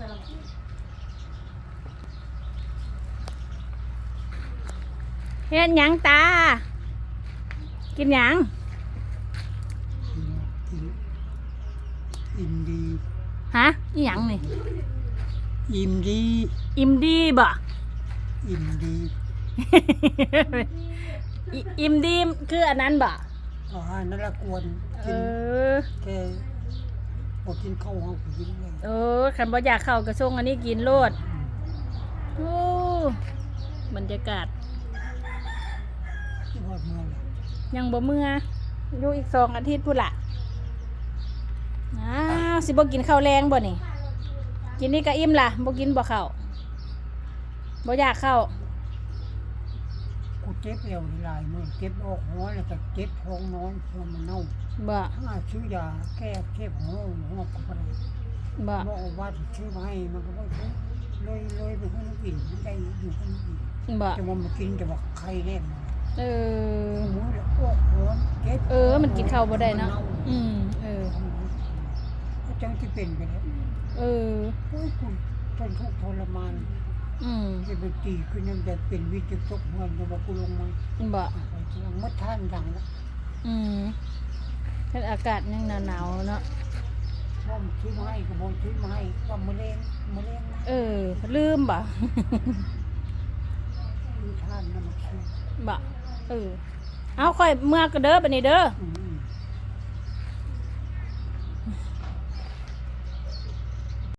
เฮ็ดหยังตา กินหยังกินอินดี ฮะอีหยังนี่ อินดี อิ่มดีบ่ อินดี อิอิ่มดีคืออันนั้นบ่อาหารนั่นละกวนเอกินอแค่ บ่กินข้าวเฮาก็กินเลยเออคันบ่อยากเข้ากระทรวงอันนี้กินโลดโอ้บรรยากาศที่ฮอดเมืองน่ะยังบ่เมื่ออยู่อีกสองอาทิตย์พุ่นละอ้าวสิบ่กินข้าวแรงบ่นี่ กินนี่ก็อิ่มล่ะบ่กินบ่ข้าวบ่อยากเข้าว กูเจ็บเอวนี่หลายมื้อเจ็บออกหัวแล้วก็เจ็บท้องนอนเพราะมันเน่าบ่หาซื้อยาแก้เจ็บหัวหัวก็บ่ได้บ่บอกว่าสิซื้อมาให้มันก็บ่ซื้อเลยเลยไปให้มันกินมันได้อยู่คนอื่นบ่จะว่ามากินจะบอกใครเล่นเออมือแล้วออกหัวเจ็บเออ มันกินข้าวบ่ได้เนาะ อืม เออ จังที่เป็นไปแล้วเออ โอ้ยคุณทนทุกข์ทรมานอืม จะไปตีขึ้นยังจะเป็นวิจิตรเงินจะมากูลงมาบ่ไปทางมัดท่านดังแล้วอืมเฮ็ดอากาศยังหนาวๆเนาะพ่อมซื้อมาให้ก็บอกซื้อมาให้ว่ามะเร็งมะเร็งนะเออ ลืมบ่มีท่านนะมาซื้อบ่เออ เอาค่อยเมื่อก็เด้อบัดนี้เด้ออืม